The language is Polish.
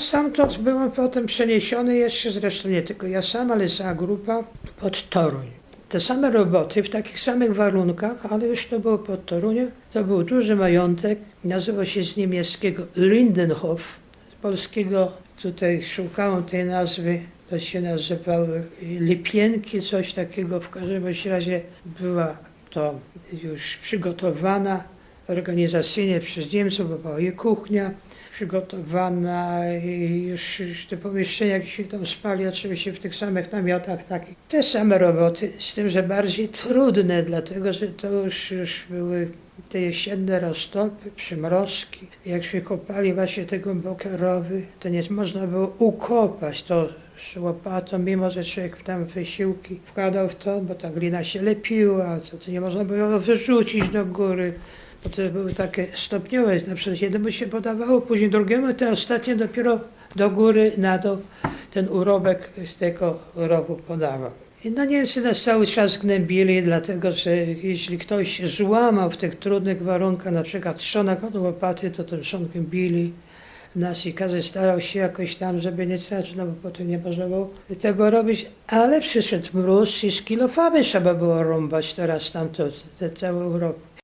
Stamtąd byłem potem przeniesiony jeszcze, zresztą nie tylko ja sam, ale cała grupa pod Toruń. Te same roboty w takich samych warunkach, ale już to było pod Toruniem. To był duży majątek, nazywał się z niemieckiego Lindenhof, polskiego tutaj szukałem tej nazwy, to się nazywały Lipienki, coś takiego. W każdym razie była to już przygotowana organizacyjnie przez Niemców, bo była i kuchnia przygotowana i już, te pomieszczenia, jak się tam spali, oczywiście w tych samych namiotach takich. Te same roboty, z tym, że bardziej trudne, dlatego że to już, już były te jesienne roztopy, przymrozki. Jak się kopali właśnie te głębokie rowy, to nie można było ukopać to z łopatą, mimo że człowiek tam wysiłki wkładał w to, bo ta glina się lepiła, to, to nie można było wyrzucić do góry. Bo to były takie stopniowe, na przykład jednemu się podawało, później drugiemu, te ostatnie dopiero do góry, na dół ten urobek z tego rowu podawał. I no Niemcy nas cały czas gnębili, dlatego że jeśli ktoś złamał w tych trudnych warunkach, na przykład trzonek od łopaty, to tym trzonkiem bili nas i każdy starał się jakoś tam, żeby nie stracić, no bo potem nie można było tego robić. Ale przyszedł mróz i z kilofamy trzeba było rąbać teraz tamto, te całe Europę.